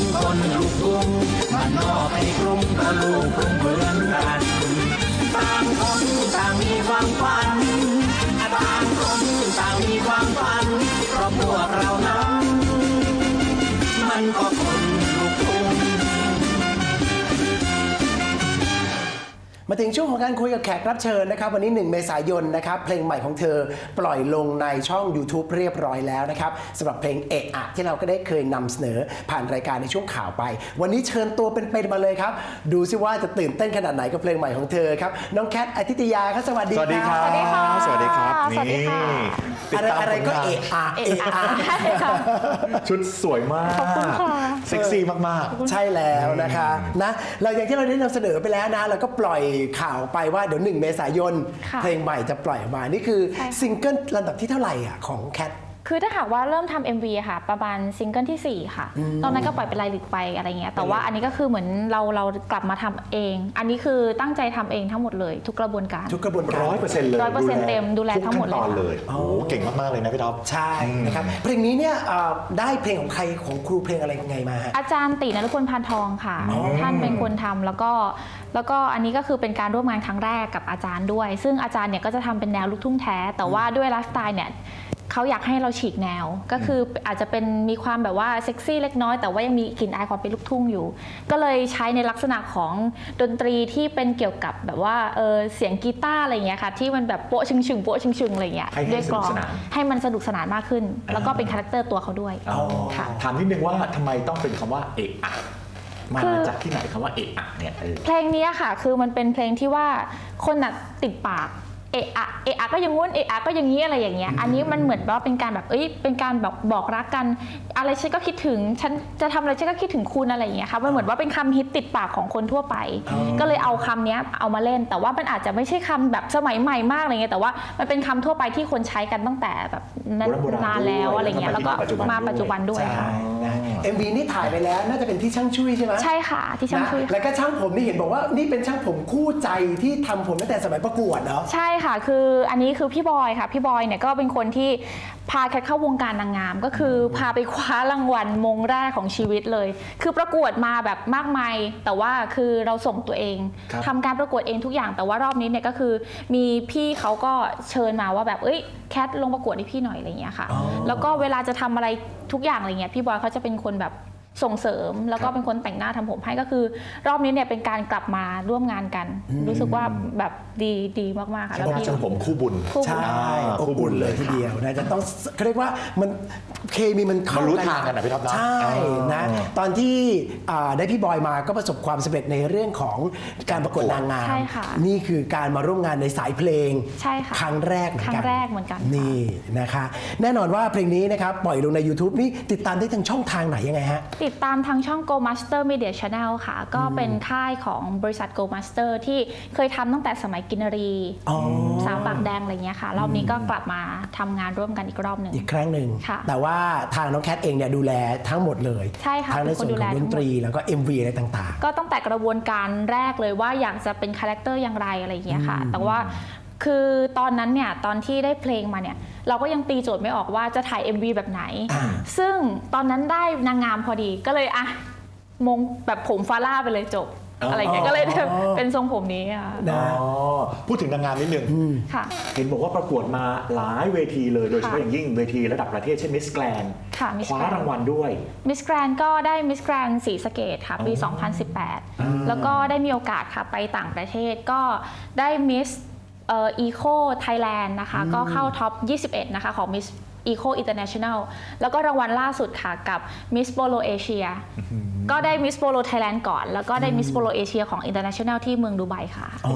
อนคนลูกกรุงบ้านนอกให้กรุงก็ลูกกรุงเหมือนกัน มาถึงช่วงของการคุยกับแขกรับเชิญนะครับ วันนี้ 1 เมษายนนะครับเพลงใหม่ของเธอปล่อยลงในช่อง YouTube เรียบร้อยแล้วนะครับสำหรับเพลงเอะอะที่เราก็ได้เคยนำเสนอผ่านรายการในช่วงข่าวไป วันนี้เชิญตัวเป็นๆมาเลยครับ ดูซิว่าจะตื่นเต้นขนาดไหนกับเพลงใหม่ของเธอครับน้องแคทอาทิตยาครับสวัสดีสวัสดีครับ สวัสดีค่ะสวัสดีครับสวัสดีนี่ค่ะ ติดอะไรตามอะไรก็ผลงานเอะอะเอะ อะใช่ค่ะ ชุดสวยมากขอบคุณค่ะ เซ็กซี่มาก ใช่แล้วนะคะนะเราอย่างที่เราได้นำเสนอไปแล้วนะเราก็ปล่อยข่าวไปว่าเดี๋ยว 1 เมษายน ค่ะเพลงใหม่จะปล่อยออกมา นี่คือใช่ค่ะ ซิงเกิลลำดับที่เท่าไหร่อะของแคท คือถ้าหากว่าเริ่มทำ MV อะค่ะ ประมาณซิงเกิลที่ 4 ค่ะ ตอนนั้นก็ปล่อยเป็นรายลึกไปอะไรเงี้ยแต่ว่าอันนี้ก็คือเหมือนเราเรากลับมาทำเอง อันนี้คือตั้งใจทำเองทั้งหมดเลยทุกกระบวนการทุกกระบวนการร้อยเปอร์เซ็นต์เลย100%เต็มดูแลทั้งหมดเลยทุกขั้นตอนค่ะเลยโอ้โหเก่งมากๆเลยนะพี่ท็อปใช่นะครับเพลงนี้เนี่ยเอ่อได้เพลงของใครของครูเพลงอะไรยังไงมาฮะอาจารย์ตินรพลพานทองค่ะ ท่านเป็นคนทำแล้วก็แล้วก็อันนี้ก็คือเป็นการร่วมงานครั้งแรกกับอาจารย์ด้วย ซึ่งอาจารย์เนี่ยก็จะทำเป็นแนวลูกทุ่งแท้ แต่ว่าด้วยไลฟ์สไตล์เนี่ย เขาอยากให้เราฉีกแนว ก็คืออาจจะเป็นมีความแบบว่าเซ็กซี่เล็กน้อย แต่ว่ายังมีกลิ่นอายความเป็นลูกทุ่งอยู่ ก็เลยใช้ในลักษณะของดนตรีที่เป็นเกี่ยวกับแบบว่าเออเสียงกีตาร์อะไรอย่างเงี้ยค่ะที่มันแบบโป๊ะชึงชึงๆโป๊ะชึงชึงๆอะไรอย่างเงี้ยให้ให้ด้วยกลอสนุงกสนาน ให้มันสนุกสนานมากขึ้น แล้วก็เป็นคาแรคเตอร์ตัวเขาด้วยอ๋อค่ะ ถามนิดนึงว่าทำไมต้องเป็นคำว่าเอะอะมาคือ จากที่ไหนคำว่าเอะอะเนี่ยเออ เพลงนี้ค่ะ คือมันเป็นเพลงที่ว่าคนน่ะติดปาก เอะอะเอะอะก็อยังงู้นเอะอะก็อย่างนี้อะไรอย่างเงี้ยอันนี้มันเหมือนว่าเป็นการแบบเอ้ยเป็นการแบบบอกรักกัน อะไรฉันก็คิดถึงฉันจะทำอะไรฉันก็คิดถึงคุณอะไรอย่างเงี้ยค่ะมันเหมือนว่าเป็นคำฮิตติดปากของคนทั่วไป ก็เลยเอาคำเนี้ยเอามาเล่น แต่ว่ามันอาจจะไม่ใช่คำแบบสมัยใหม่มากอะไรเงี้ยแต่ว่ามันเป็นคำทั่วไปที่คนใช้กันตั้งแต่แบบนานโบราณนานแล้วอะไรเงี้ยแล้วก็แล้วก็มามาปัปัจจจุจุบับันนด้ด้ววยยค่ะนะ MV นี่ถ่ายไปแล้วน่าจะเป็นที่ช่างชุยใช่ไหมใช่ค่ะ ที่ช่างคุยนะค่ะแล้วก็ช่างผมนี่เห็นบอกว่านี่เป็นช่างผมคู่ใจที่ทำผมตั้งแต่สมัยประกวดเนาะ ใช่ค่ะ คืออันนี้คือพี่บอยค่ะ พี่บอยเนี่ยก็เป็นคนที่ พาแคทเข้าวงการนางงาม ก็คือพาไปคว้ารางวัลมงแรกของชีวิตเลย คือประกวดมาแบบมากมาย แต่ว่าคือเราส่งตัวเอง ครับทำการประกวดเองทุกอย่าง แต่ว่ารอบนี้เนี่ยก็คือมีพี่เขาก็เชิญมาว่าแบบเอ้ยแคทลงประกวดให้พี่หน่อยอะไรอย่างเงี้ยค่ะแล้วก็เวลาจะทำอะไรทุกอย่างอะไรเงี้ยพี่บอยเขาจะเป็นคนแบบ ส่งเสริมแล้วก็เป็นคนแต่งหน้าทำผมให้ก็คือ รอบนี้เนี่ยเป็นการกลับมาร่วมงานกัน รู้สึกว่าแบบดีดีมากๆค่ะใช่แล้วว่าพี่ช่างผมคู่บุญคู่บุญใช่อ่าอบคู่บุอุ่นญเลเลยยทีเดียวนะจะต้องเขาเรียกว่ามันเคมีมันเข้ามันรู้กันทางกันนะพี่ท็อปนะใช่นะอ่าตอนที่อ่าได้พี่บอยมาก็ประสบความสำเร็จในเรื่องของการประกวดนางงามใช่ค่ะนี่คือการมาร่วมงานในสายเพลงใช่ค่ะครั้งแรกเหมือนครั้กันงแรกเหมือนกันค่ะนี่นะคะ แน่นอนว่าเพลงนี้นะครับปล่อยลงใน YouTube นี่ติดตามได้ทางช่องทางไหนยังไงฮะติดตามทางช่อง Go Master Media Channel ค่ะ ก็เป็นค่ายของบริษัท Go Master ที่เคยทำตั้งแต่สมัยกินรีอ๋อสาวปากแดงอะไรเงี้ยค่ะ รอบนี้ก็กลับมาทำงานร่วมกันอีกรอบหนึ่งอีกครั้งหนึ่งค่ะแต่ว่าทางน้องแคทเองเนี่ยดูแลทั้งหมดเลยใช่ค่ะทั้งในส่วนเป็นคนดูขแลองดทั้นงหมดตรีแล้วก็ MV อะไรต่างก็ตั้งแต่กระบวนการแรกเลยว่าอยากจะเป็นคาแรคเตอร์อย่างไรอะไรอย่างเงี้ยค่ะ แต่ว่า คือตอนนั้นเนี่ยตอนที่ได้เพลงมาเนี่ยเราก็ยังตีโจทย์ไม่ออกว่าจะถ่าย MV แบบไหนอ่าซึ่งตอนนั้นได้นางงามพอดีก็เลยอะมงแบบผมฟาร่าไปเลยจบอ๋อออะไรอย่างเงี้ยก็เลยเป็นทรงผมนี้ค่ะๆนะอ๋อพูดถึงนางงามนิดนึงค่ะเห็นบอกว่าประกวดมาหลายเวทีเลยโดยเฉพาะค่ะอย่างยิ่งเวทีระดับประเทศเช่นมิสแกรนค่ะ Miss คว้า Grand รางวัลด้วยมิสแกรนก็ได้มิสแกรนสีสะเกตค่ะปี 2018 แล้วก็ได้มีโอกาสค่ะไปต่างประเทศก็ได้มิสเอ่อีโคไทยแลนด์นะคะก็เข้าท็อป 21 นะคะของมิ สอีโคอินเตอร์เนชั่นแนลแล้วก็รางวัลล่าสุดค่ะกับมิสโปโลเอเชียก็ได้มิสโปโลไทยแลนด์ก่อน แล้วก็ได้มิสโปโลเอเชียของอินเตอร์เนชั่นแนลที่เมืองดูไบค่ะ โอ้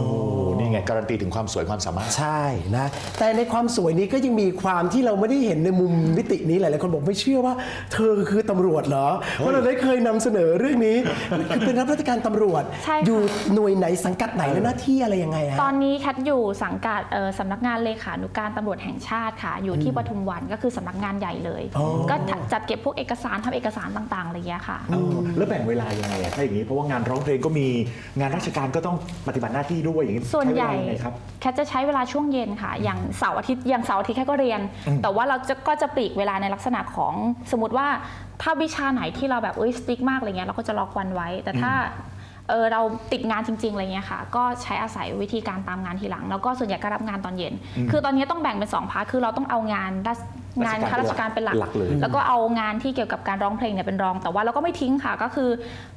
นี่ไงการันตีถึงความสวยความสามารถ ใช่นะ แต่ในความสวยนี้ก็ยังมีความที่เราไม่ได้เห็นในมุมมิตินี้หลาย ๆ คนบอกไม่เชื่อว่า เธอคือตำรวจเหรอ เพราะเราได้เคยนำเสนอเรื่องนี้ คือเป็นรับราชการตำรวจ ใช่ค่ะ อยู่หน่วยไหนสังกัดไหนและหน้าที่อะไรยังไงฮะ ตอนนี้แคทอยู่สังกัดเอ่อสำนักงานเลขานุการตำรวจแห่งชาติค่ะ อยู่ที่ปทุมวันก็คือสำนักงานใหญ่เลยอ๋อก็จัดเก็บพวกเอกสารทำเอกสารต่างๆอะไรอย่างเงี้ยค่ะเออแล้วแบ่งเวลายังไงอะถ้าอย่างนี้เพราะว่างานร้องเพลงก็มีงานราชการก็ต้องปฏิบัติหน้าที่ด้วยอย่างนี้ส่วนใหญ่หญ่ยังไงครับแคทจะใช้เวลาช่วงเย็นค่ะ อย่างเสาร์อาทิตย์อย่างเสาร์อาทิตย์แค่ก็เรียน แต่ว่าเราจะก็จะปลีกเวลาในลักษณะของสมมติว่าถ้าวิชาไหนที่เราแบบเอ้ยสติ๊กมากอะไรเงี้ยเราก็จะล็อกวันไว้ แต่ถ้า เออเราติดงานจริงๆอะไรเงี้ยค่ะ ก็ใช้อาศัยวิธีการตามงานทีหลัง แล้วก็ส่วนใหญ่ก็รับงานตอนเย็น คือตอนนี้ต้องแบ่งเป็นสองพาร์ทคือเราต้องเอางานราชงานข้าราชการเป็นหลักหลักเลยแล้วก็เอางานที่เกี่ยวกับการร้องเพลงเนี่ยเป็นรอง แต่ว่าเราก็ไม่ทิ้งค่ะ ก็คือ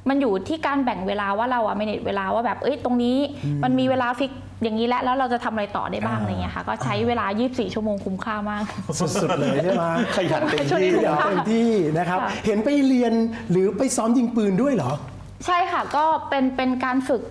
มันอยู่ที่การแบ่งเวลาว่าเราอะไม่เนเวลาว่าแบบ เอ้ย ตรงนี้มันมีเวลาฟิกอย่างนี้แล้ว แล้วเราจะทำอะไรต่อได้บ้างอะไรเงี้ยค่ะ ก็ใช้เวลา 24 ชั่วโมงคุ้มค่ามาก สุดๆเลยใช่ไหมขยันเต็มช่วงที่นี้เดี๋ยวเต็มที่นะครับค่ะเห็นไปเรียนหรือไปซ้อมยิงปืนด้วยเหรอ ใช่ค่ะก็เป็นเป็นการฝึก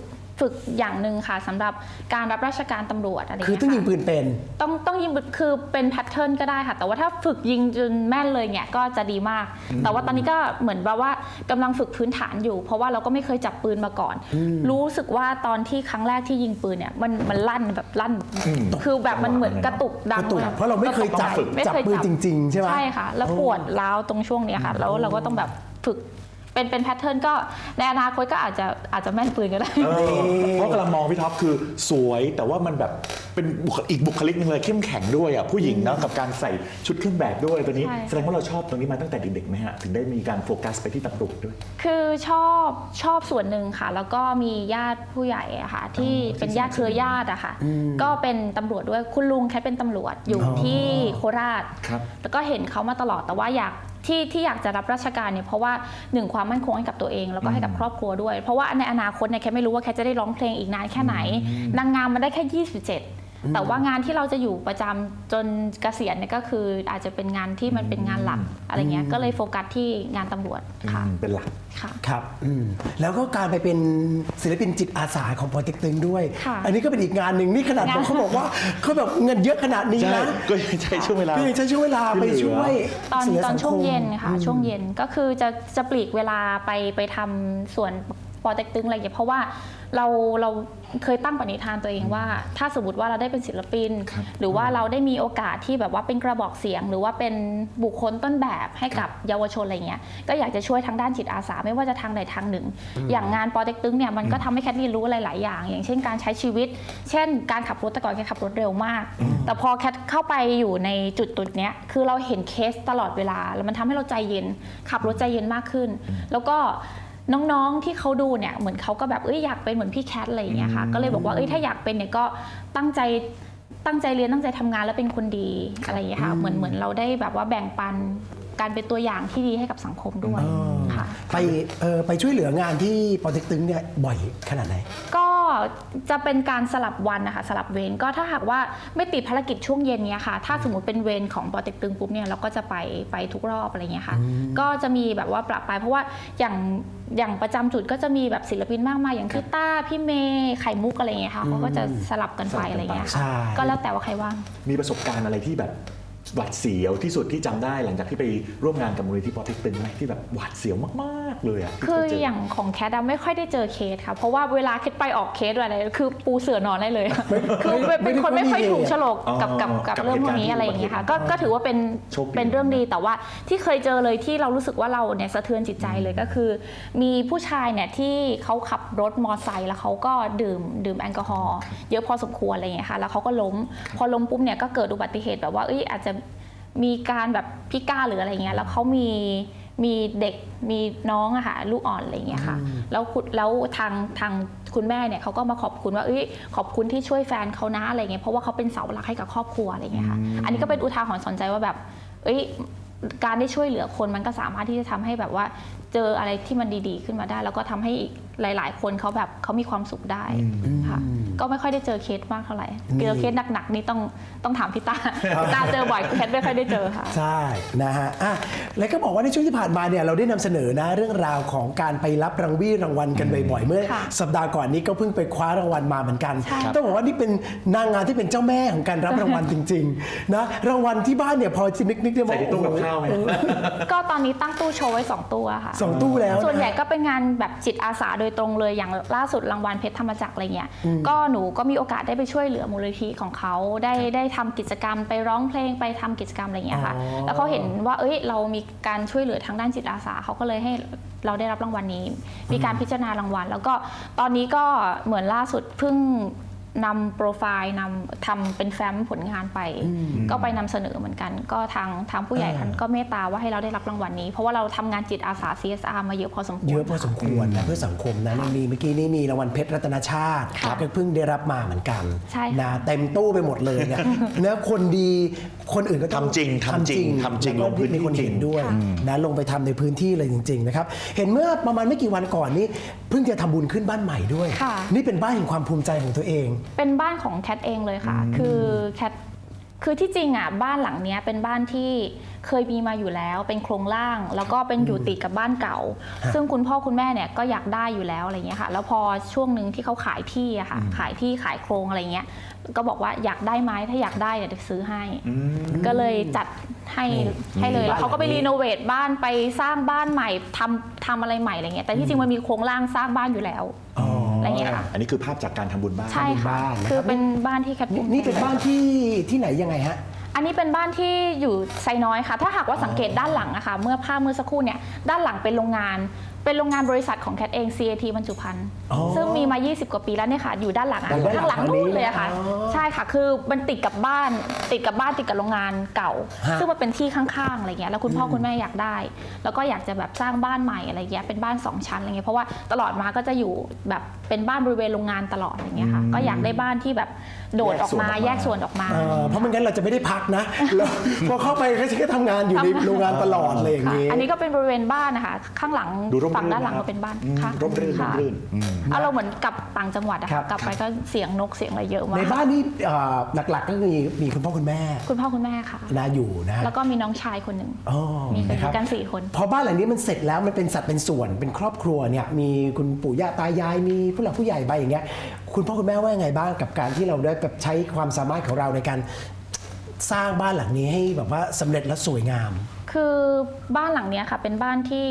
ฝึกอย่างหนึ่งค่ะสำหรับการรับราชการตำรวจอะไรคือเงี้ยต้องยิงค่ะปืนเป็น ต้องต้องยิงคือเป็นแพทเทิร์นก็ได้ค่ะ แต่ว่าถ้าฝึกยิงจนแม่นเลยเนี่ยก็จะดีมาก แต่ว่าตอนนี้ก็เหมือนแบบว่ากำลังฝึกพื้นฐานอยู่ เพราะว่าเราก็ไม่เคยจับปืนมาก่อน รู้สึกว่าตอนที่ครั้งแรกที่ยิงปืนเนี่ยมันมันลั่นแบบลั่นคือแบบมันเหมือนกระตุกดังกระตุกลยเพราะเราไม่เคยจับไม่จับเคยปืนจริงๆใช่ไหม ใช่ค่ะ แล้วปวดร้าวตรงช่วงเนี้ยค่ะ แล้วเราก็ต้องแบบฝึก เป็นเป็นแพทเทิร์นก็ในอนาคตก็อาจจะอาจจะแม่นปืนก็ได้ เออเพราะกำลังมองพี่ท็อปคือสวยแต่ว่ามันแบบเป็นบุคอีกบุคลิกหนึงเลยเข้มแข็งด้วยอะผู้หญิงเนาะกับการใส่ชุดเครื่องแบบด้วยตัวนี้ ใช่ แสดงว่าเราชอบตรงนี้มาตั้งแต่เด็กๆไหมฮะ ถึงได้มีการโฟกัสไปที่ตำรวจด้วย คือชอบชอบส่วนหนึ่งค่ะ แล้วก็มีญาติผู้ใหญ่อะค่ะ ที่อ๋อเป็นญาติเครือญาติอะค่ะ ก็เป็นตำรวจด้วยคุณลุงแค่เป็นตำรวจอยู่อ๋อที่โคราช ครับ แล้วก็เห็นเขามาตลอดแต่ว่าอยาก ที่ที่อยากจะรับราชการเนี่ยเพราะว่าหนึ่งความมั่นคงให้กับตัวเองแล้วก็ให้กับครอบครัวด้วย เพราะว่าในอนาคตเนี่ยแค่ไม่รู้ว่าแค่จะได้ร้องเพลงอีกนานแค่ไหนนางงามมันได้แค่ 27 แต่ว่างานที่เราจะอยู่ประจำจนเกษียณเนี่ยก็คืออาจจะเป็นงานที่มันเป็นงานหลักอะไรเงี้ยก็เลยโฟกัสที่งานตำรวจค่ะอืมเป็นหลักค่ะครับอืมแล้วก็การไปเป็นศิลปินจิตอาสาของปอเต็กตึงด้วยค่ะอันนี้ก็เป็นอีกงานหนึ่งนี่ขนาดงานเขาบอกว่าเขาแบบเงินเยอะขนาดนี้ใช่นะก็ยังใช้ช่วงเวลาก็ยังใช้ช่วงเวลาไปช่วยตอนเหลืตอนสังคมช่วงเย็นค่ะช่วงเย็นก็คือจะจะปลีกเวลาไปไปทำส่วน ปอเต็กตึงอะไรอย่างเงี้ยเพราะว่าเราเราเคยตั้งปณิธานตัวเองว่า ถ้าสมมติว่าเราได้เป็นศิลปิน ครับหรือว่าเราได้มีโอกาสที่แบบว่าเป็นกระบอกเสียง หรือว่าเป็นบุคคลต้นแบบให้กับเยาวชนอะไรเงี้ยก็อยากจะช่วยทางด้านจิตอาสาไม่ว่าจะทางใดทางหนึ่ง อย่างงานปอเต็กตึงเนี่ยมันก็ทำให้แคทเรียนรู้อะไรหลายอย่าง อย่างเช่นการใช้ชีวิต เช่น การขับรถแต่ก่อนแคทขับรถเร็วมาก แต่พอแคทเข้าไปอยู่ในจุดจุดๆเนี้ยคือเราเห็นเคสตลอดเวลาแล้วมันทำให้เราใจเย็น ขับรถใจเย็นมากขึ้น แล้วก็ น้องๆที่เขาดูเนี่ยเหมือนเขาก็แบบเอ้ยอยากเป็นเหมือนพี่แคทอะไรอย่างเงี้ยค่ะก็เลยบอกว่าเอ้ยถ้าอยากเป็นเนี่ยก็ตั้งใจตั้งใจเรียนตั้งใจทำงานแล้วเป็นคนดีอะไรอย่างเงี้ยค่ะเหมือนเหมือนเราได้แบบว่าแบ่งปันการเป็นตัวอย่างที่ดีให้กับสังคมด้วยค่ะไปเออไปช่วยเหลืองานที่ปอเต็กตึงเนี่ยบ่อยขนาดไหนก็ จะเป็นการสลับวันนะคะสลับเวรก็ถ้าหากว่าไม่ติดภารกิจช่วงเย็นเนี้ยค่ะ ถ้าสมมติเป็นเวรของปอเต็กตึงปุ๊บเนี่ยเราก็จะไปไปทุกรอบอะไรเงี้ยค่ะ ก็จะมีแบบว่าปรับไปเพราะว่าอย่างอย่างประจำจุดก็จะมีแบบศิลปินมากมายอย่างพี่ต้าพี่เมย์ไข่มุกอะไรเงี้ยค่ะเขาก็จะสลับกันไปอะไรเงี้ยใช่ค่ะ ก็แล้วแต่ว่าใครว่างมีประสบการณ์อะไรที่แบบ หวาดเสียวที่สุดที่จำได้หลังจากที่ไปร่วมงานกับมูลนิธิปอเต็กตึงไหมที่แบบหวาดเสียวมากๆเลยอะที่คือเจอย่างของแคทอะไม่ค่อยได้เจอเคสค่ะเพราะว่าเวลาเคสไปออกเคสอะไรคือปูเสือนอนได้เลย คือเป็นคนไม่ค่อยถูกโฉลกกับกับกับเรื่องพวกนี้อะไรอย่างเงี้ยค่ะก็ก็ถือว่าเป็นโชคดีเป็นเรื่องดีแต่ว่าที่เคยเจอเลยที่เรารู้สึกว่าเราเนี่ยสะเทือนจิตใจเลยก็คือ มีผู้ชายเนี่ยที่เขาขับรถมอไซค์แล้วเขาก็ดื่มดื่มแอลกอฮอล์เยอะพอสมควรอะไรอย่างเงี้ยค่ะแล้วเขาก็ล้ม พอล้มปุ๊บเนี่ยก็เกิดอุบัติเหตุแบบว่าเอ้ยอาจจะ มีการแบบพิการหรืออะไรเงี้ยแล้วเขามีมีเด็กมีน้องอะค่ะลูกอ่อนอะไรอย่างเงี้ยค่ะแล้วคุณแล้วทางทางคุณแม่เนี่ยเขาก็มาขอบคุณว่าเอ้ยขอบคุณที่ช่วยแฟนเขานะอะไรเงี้ยเพราะว่าเขาเป็นเสาหลักให้กับครอบครัวอะไรเงี้ยค่ะอันนี้ก็เป็นอุทาหรณ์สอนใจว่าแบบ เอ้ยการได้ช่วยเหลือคนมันก็สามารถที่จะทำให้แบบว่า เจออะไรที่มันดีๆ ขึ้นมาได้ แล้วก็ทำให้อีกหลาย ๆ คนเขาแบบเขามีความสุขได้ค่ะ ก็ไม่ค่อยได้เจอเคสมากเท่าไหร่เจอเคสหนักๆนี่ต้องต้องถามพี่ตาพี่ตาเจอบ่อยเคสไม่ค่อยได้เจอค่ะ ใช่นะฮะอะแล้วก็บอกว่าในช่วงที่ผ่านมาเนี่ยเราได้นำเสนอนะเรื่องราวของการไปรับรางวีรางวัลกันบ่อยๆเมื่อค่ะสัปดาห์ก่อนนี้ก็เพิ่งไปคว้ารางวัลมาเหมือนกันใช่ต้องบอกว่านี่เป็นนางงามที่เป็นเจ้าแม่ของการรับรางวัลจริงๆนะรางวัลที่บ้านเนี่ยพอจะนึกนึกได้ใส่ในตู้กับข้าวไหมก็ตอนนี้ตั้งตู้โชว์ไว้สองตู้อะค่ะสองตู้แล้วะส่วนใหญ่ก็เป็นงานแบบจิตอาสาโดยตรงเลยอย่างล่าสุดรางวัลเพชรธรรมจักรอะไรเงี้ยก็หนูก็มีโอกาสได้ไปช่วยเหลือมูลนิธิของเขาได้ได้ทำกิจกรรมไปร้องเพลงไปทำกิจกรรมอะไรเงี้ยค่ะ อ๋อ แล้วเขาเห็นว่าเอ้ยเรามีการช่วยเหลือทางด้านจิตอาสาเขาก็เลยให้เราได้รับรางวัลนี้ มีการพิจารณารางวัล แล้วก็ตอนนี้ก็เหมือนล่าสุดเพิ่ง นำโปรไฟล์นำทำเป็นแฟ้มผลงานไปก็ไปนำเสนอเหมือนกัน ก็ทางทางผู้ใหญ่อ่าท่านก็เมตตาว่าให้เราได้รับรางวัลนี้ เพราะว่าเราทำงานจิตอาสา CSR มาเยอะพอสมควร เยอะพอสมควรนะเพื่อสังคมนะยังมีเมื่อกี้นี่มีรางวัลเพชรรัตนชาติค่ะก็เพิ่งได้รับมาเหมือนกันใช่ค่ะนะเต็มตู้ไปหมดเลยเนี่ยเนื้อคนดีคนอื่นก็ต้องทำจริงทำจริงทำจริงแล้วลงพื้นที่มีคนเห็นจริงด้วยนะลงไปทำในพื้นที่เลยจริง ๆ นะครับ เห็นเมื่อประมาณไม่กี่วันก่อนนี้เพิ่งจะทำบุญขึ้นบ้านใหม่ด้วย ค่ะ นี่เป็นบ้านแห่งความภูมิใจของตัวเองเป็นบ้านของแคทเองเลยค่ะ คือแคทคือที่จริงอะบ้านหลังเนี้ยเป็นบ้านที่เคยมีมาอยู่แล้ว เป็นโครงล่าง แล้วก็เป็นอยู่ติดกับบ้านเก่า ซึ่งคุณพ่อคุณแม่เนี่ยก็อยากได้อยู่แล้วอะไรเงี้ยค่ะแล้วพอช่วงหนึ่งที่เขาขายที่อะค่ะขายที่ขายโครงอะไรเงี้ยก็บอกว่าอยากได้ไหมถ้าอยากได้เดี๋ยวจะซื้อให้ ก็เลยจัดให้ให้เลยบ้านแล้วเขาก็ไปหลังนี้รีโนเวทบ้านไปสร้างบ้านใหม่ทำทำอะไรใหม่อะไรเงี้ยแต่ที่จริงมันมีโครงล่างสร้างบ้านอยู่แล้วอ๋อ อะไรเงี้ยค่ะ อันนี้คือภาพจากการทำบุญบ้าน ใช่ค่ะ บ้านนะครับ คือเป็นบ้านที่แคทภูมิใจนี่เป็นบ้านที่ที่ไหนยังไงฮะ อันนี้เป็นบ้านที่อยู่ไซน้อยค่ะ ถ้าหากว่าสังเกตด้านหลังนะคะเมื่อภาพเมื่อสักครู่เนี่ย ด้านหลังเป็นโรงงาน เป็นโรงงานบริษัทของแคทเอง CAT บรรจุภัณฑ์อ๋อซึ่งมีมา 20 กว่าปีแล้วเนี่ยค่ะ อยู่ด้านหลังอะด้านหลังข้างหลังฝั่งนี้นู่นเลยอะค่ะ อ๋อใช่ค่ะ คือมันติดกับบ้าน ติดกับบ้านติดกับโรงงานเก่า ฮะ ซึ่งมันเป็นที่ข้างๆอะไรเงี้ย แล้วคุณพ่อคุณแม่อยากได้ แล้วก็อยากจะแบบสร้างบ้านใหม่อะไรเงี้ย เป็นบ้านสองชั้นอะไรเงี้ย เพราะว่าตลอดมาก็จะอยู่แบบเป็นบ้านบริเวณโรงงานตลอดอย่างเงี้ยค่ะ ก็อยากได้บ้านที่แบบโดดออกมาแยกส่วนออกมา เออเพราะไม่งั้นเราจะไม่ได้พักนะแล้วพอเข้าไปก็จะทำงานอยู่ในโรงงานตลอดเลยอย่างค่ะนี้ อันนี้ก็เป็นบริเวณบ้านนะคะ ข้างหลังดูร่มรื่นฝั่งด้านหลังนะครับก็เป็นบ้านอืมค่ะร่มรื่นร่ค่ะมรื่นอืมเอาเราเหมือนกลับต่างจังหวัดอะครัค่ะบกลับไปก็เสียงนกเสียงอะไรเยอะมาในกบ้านนี่เอ่อหลักๆก็มีมีคุณพ่อคุณแม่ คุณพ่อคุณแม่ค่ะนาอยู่นะแล้วก็มีน้องชายคนหนึ่งอ๋อมีกันนะครับกันสี่คน พอบ้านหลังนี้มันเสร็จแล้วมันเป็นสัดเป็นส่วนเป็นครอบครัวเนี่ยมีคุณปู่ย่าตายายมีผู้หลักผู้ใหญ่ไปอย่างเงี้ยคุณพ่อคุณแม่ว่ายังไงบ้างกับการที่เราได้แบบใช้ความสามารถของเราในการสร้างบ้านหลังนี้ให้แบบว่าสำเร็จและสวยงาม คือบ้านหลังเนี้ยค่ะเป็นบ้านที่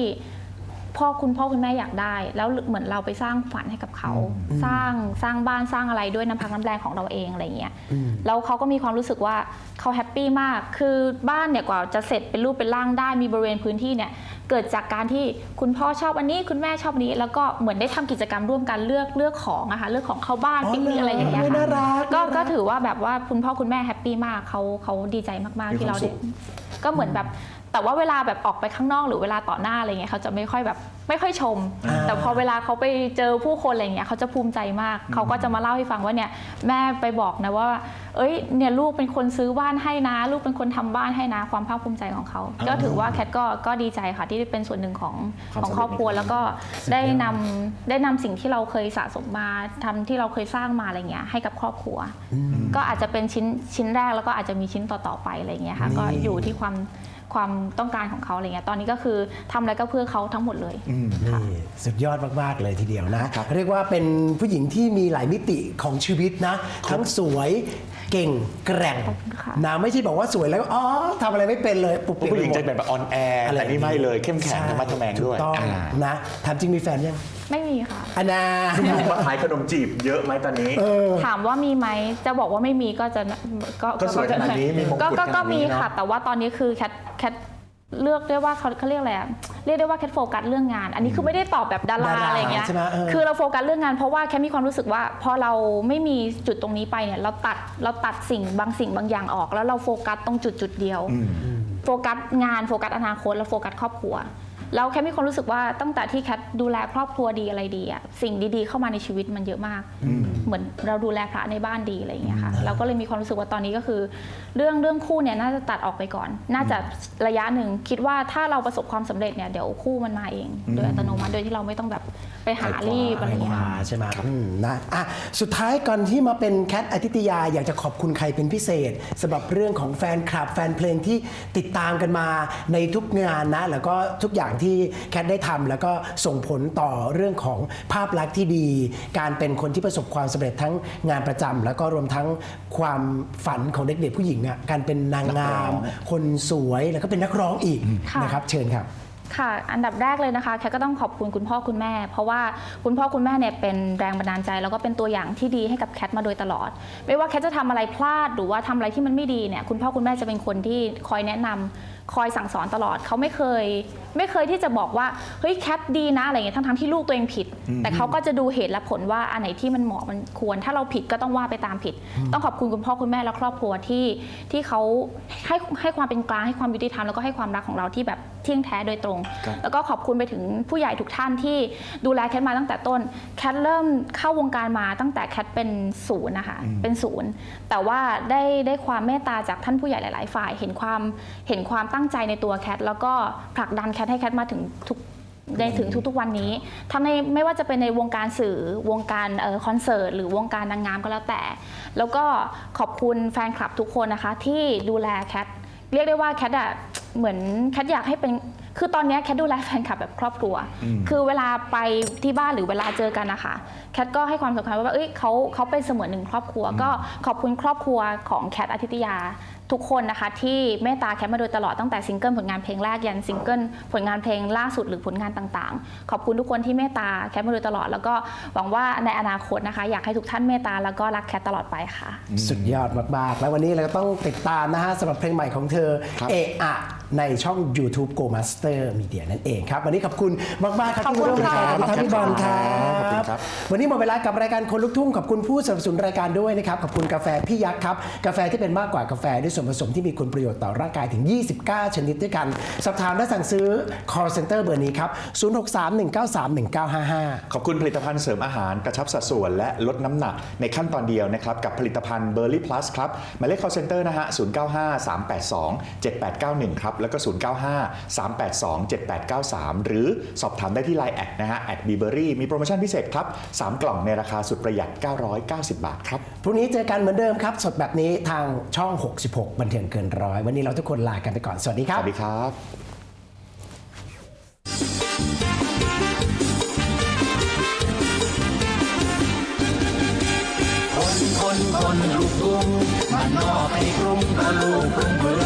พ่อคุณพ่อคุณแม่อยากได้ แล้วเหมือนเราไปสร้างฝันให้กับเขา สร้างสร้างบ้านสร้างอะไรด้วยน้ำพักน้ำแรงของเราเองอะไรเงี้ยแล้วเขาก็มีความรู้สึกว่าเขาแฮปปี้มากคือบ้านเนี่ยกว่าจะเสร็จเป็นรูปเป็นร่างได้มีบริเวณพื้นที่เนี่ยเกิดจากการที่คุณพ่อชอบอันนี้คุณแม่ชอบนี้ แล้วก็เหมือนได้ทำกิจกรรมร่วมกันเลือกเลือกของอะค่ะเลือกของเข้าบ้านอ๋อปิกนิกอะไรอย่างเงี้ยน่ารัค่ะกก็น่ารักก็ถือว่าแบบว่าคุณพ่อคุณแม่แฮปปี้มากเขาเขาดีใจมากๆที่เราได้ก็เหมือนแบบ แต่ว่าเวลาแบบออกไปข้างนอกหรือเวลาต่อหน้าอะไรเงี้ยเขาจะไม่ค่อยแบบไม่ค่อยชมอ่าแต่พอเวลาเขาไปเจอผู้คนอะไรเงี้ยเขาจะภูมิใจมาก เขาก็จะมาเล่าให้ฟังว่าเนี่ยแม่ไปบอกนะว่า เอ้ยเนี่ยลูกเป็นคนซื้อบ้านให้นะ ลูกเป็นคนทำบ้านให้นะความภาคภูมิใจของเขาก็ถือว่าแคทก็ก็ดีใจค่ะที่ได้เป็นส่วนหนึ่งของความของสำเร็จครอบครัวในครั้งนี้แล้วก็ได้นำได้นำสิ่งที่เราเคยสะสมมาทำที่เราเคยสร้างมาอะไรเงี้ยให้กับครอบครัว ก็อาจจะเป็นชิ้นชิ้นแรกแล้วก็อาจจะมีชิ้นต่อๆไปอะไรเงี้ยค่ะนี่ก็อยู่ที่ความความต้องการของเขาอะไรเงี้ยตอนนี้ก็คือทำอะไรก็เพื่อเขาทั้งหมดเลยนี่สุดยอดมาก ๆ เลยทีเดียวนะ เรียกว่าเป็นผู้หญิงที่มีหลายมิติของชีวิตนะ ทั้งสวยเก่งแกร่งขอบคุณค่ะ นะไม่ใช่บอกว่าสวยแล้วก็อ๋อทำอะไรไม่เป็นเลยปุบเปลี่ยนผู้หญิงไปจะหมดแบบออนแอร์อะไรแต่นี่ไม่เลยเข้มแข็งใช่ธรรมะทแมงด้วยถูกต้องอ่า นะถามจริงมีแฟนยังไม่มีค่ะอันนามาขายขนมจีบเยอะไหมตอนนี้ถามว่ามีไหมจะบอกว่าไม่มีก็จะก็ก็สวยขนาดนี้มีมงกุฎก็ก็ขนาดนี้ก็มีเนอะค่ะแต่ว่าตอนนี้คือแคทแคทเลือกได้ว่าเขาเขาเรียกอะไรอะเรียกได้ว่าแคทโฟกัสเรื่องงาน อันนี้คือไม่ได้ตอบแบบดาราดาราอะไรเงี้ยใช่ไหมเออ คือเราโฟกัสเรื่องงานเพราะว่าแค่มีความรู้สึกว่าพอเราไม่มีจุดตรงนี้ไปเนี่ยเราตัดเราตัดสิ่งบางสิ่งบางอย่างออก แล้วเราโฟกัสตรงจุดจุดเดียว โฟกัสงานโฟกัสอนาคตแล้วโฟกัสครอบครัว แล้วแค่มีความรู้สึกว่าตั้งแต่ที่แคทดูแลครอบครัวดีอะไรดีอะสิ่งดีๆเข้ามาในชีวิตมันเยอะมาก เหมือนเราดูแลพระในบ้านดีอะไรอย่างเงี้ยค่ะเราก็เลยมีความรู้สึกว่าตอนนี้ก็คือ เรื่องเรื่องคู่เนี่ยน่าจะตัดออกไปก่อน น่าจะระยะหนึ่งคิดว่าถ้าเราประสบความสำเร็จเนี่ยเดี๋ยวคู่มันมาเอง โดยอัตโนมัติโดยที่เราไม่ต้องแบบไปหารีบอะไรอย่างเงี้ยมาใช่ไหมอืมนะอะสุดท้ายก่อนที่มาเป็นแคทอาทิตยาอยากจะขอบคุณใครเป็นพิเศษสำหรับเรื่องของแฟนคลับแฟนเพลงที่ติดตามกันมาในทุกงานนะแล้วก็ทุกอย่างที่แคทได้ทำแล้วก็ส่งผลต่อเรื่องของภาพลักษณ์ที่ดี การเป็นคนที่ประสบความสำเร็จทั้งงานประจำแล้วก็รวมทั้งความฝันของเด็กๆผู้หญิงอะการเป็นนางงาม คนสวยแล้วก็เป็นนักร้องอีกค่ะนะครับ เชิญครับค่ะ อันดับแรกเลยนะคะ แคทก็ต้องขอบคุณคุณพ่อคุณแม่ เพราะว่าคุณพ่อคุณแม่เนี่ยเป็นแรงบันดาลใจ แล้วก็เป็นตัวอย่างที่ดีให้กับแคทมาโดยตลอด ไม่ว่าแคทจะทำอะไรพลาดหรือว่าทำอะไรที่มันไม่ดีเนี่ย คุณพ่อคุณแม่จะเป็นคนที่คอยแนะนำ คอยสั่งสอนตลอดเขาไม่เคย ไม่เคยที่จะบอกว่าเฮ้ยแคทดีนะอะไรเงี้ยทั้งๆที่ลูกตัวเองผิด แต่เขาก็จะดูเหตุและผลว่าอันไหนที่มันเหมาะมันควร ถ้าเราผิดก็ต้องว่าไปตามผิด ต้องขอบคุณคุณพ่อคุณแม่และครอบครัวที่ที่เขาให้ให้ความเป็นกลางให้ความยุติธรรมแล้วก็ให้ความรักของเราที่แบบเที่ยงแท้โดยตรงครับแล้วก็ขอบคุณไปถึงผู้ใหญ่ทุกท่านที่ดูแลแคทมาตั้งแต่ต้นแคทเริ่มเข้าวงการมาตั้งแต่แคทเป็นศูนย์นะคะเป็นศูนย์แต่ว่าได้ได้ความเมตตาจากท่านผู้ใหญ่หลาย ๆ ฝ่ายเห็นความเห็นความตั้งใจในตัวแคทแล้วก็ผลักดันแคทให้แคทมาถึงทุกในถึงทุกๆวันนี้ทั้งในไม่ว่าจะเป็นในวงการสื่อวงการเอ่อคอนเสิร์ตหรือวงการนางงามก็แล้วแต่ แล้วก็ขอบคุณแฟนคลับทุกคนนะคะ ที่ดูแลแคทเรียกได้ว่าแคทอะเหมือนแคทอยากให้เป็นคือตอนเนี้ยแคทดูแลแฟนคลับแบบครอบครัว คือเวลาไปที่บ้านหรือเวลาเจอกันนะคะแคทก็ให้ความสำคัญว่าเอ้ยเขาเขาเป็นเสมือนหนึ่งครอบครัว ก็ขอบคุณครอบครัวของแคทอาทิตยา ทุกคนนะคะที่เมตตาแคทมาโดยตลอดตั้งแต่ซิงเกิลผลงานเพลงแรกยันซิงเกิลผลงานเพลงล่าสุดหรือผลงานต่างๆ ขอบคุณทุกคนที่เมตตาแคทมาโดยตลอด แล้วก็หวังว่าในอนาคตนะคะ อยากให้ทุกท่านเมตตาแล้วก็รักแคทตลอดไปค่ะ สุดยอดมากๆ แล้ววันนี้เราก็ต้องติดตามนะฮะสำหรับเพลงใหม่ของเธอ ครับ เอะอะ ในช่อง YouTube Go Master Media นั่นเองครับ วันนี้ขอบคุณมากๆครับขอบที่คุมาณร่วมรายการค่ะกับพี่บอลครัขอบคุณบครับ วันนี้หมดเวลากับรายการคนลุกทุ่ง ขอบคุณผู้สนับสนุนรายการด้วยนะครับ ขอบคุณกาแฟพี่ยักษ์ครับ กาแฟที่เป็นมากกว่ากาแฟด้วยส่วนผสมที่มีคุณประโยชน์ต่อร่างกายถึง 29 ชนิดด้วยกัน สอบถามและสั่งซื้อ call center เบอร์นี้ครับ 0631931955 ขอบคุณผลิตภัณฑ์เสริมอาหารกระชับสัดส่วน และลดน้ำหนักในขั้นตอนเดียวนะครับกับผลิตภัณฑ์เบอร์รี่พลัสครับหมายเลข call center นะฮะ0953827891ครับแล้วก็ 0953827893 หรือสอบถามได้ที่ Line แอดนะฮะแอดบีเบอรี่มีโปรโมชั่นพิเศษครับ 3 กล่องในราคาสุดประหยัด 990 บาทครับ พรุ่งนี้เจอกันเหมือนเดิมครับ สดแบบนี้ทางช่อง 66 บันเทิงเกินร้อยวันนี้เราทุกคนลากันไปก่อน สวัสดีคสรับ วัสดีครับ คนคนคนลูกทุ่งบ้านนอกไปกรุงก็ลูกกรุงเหมือน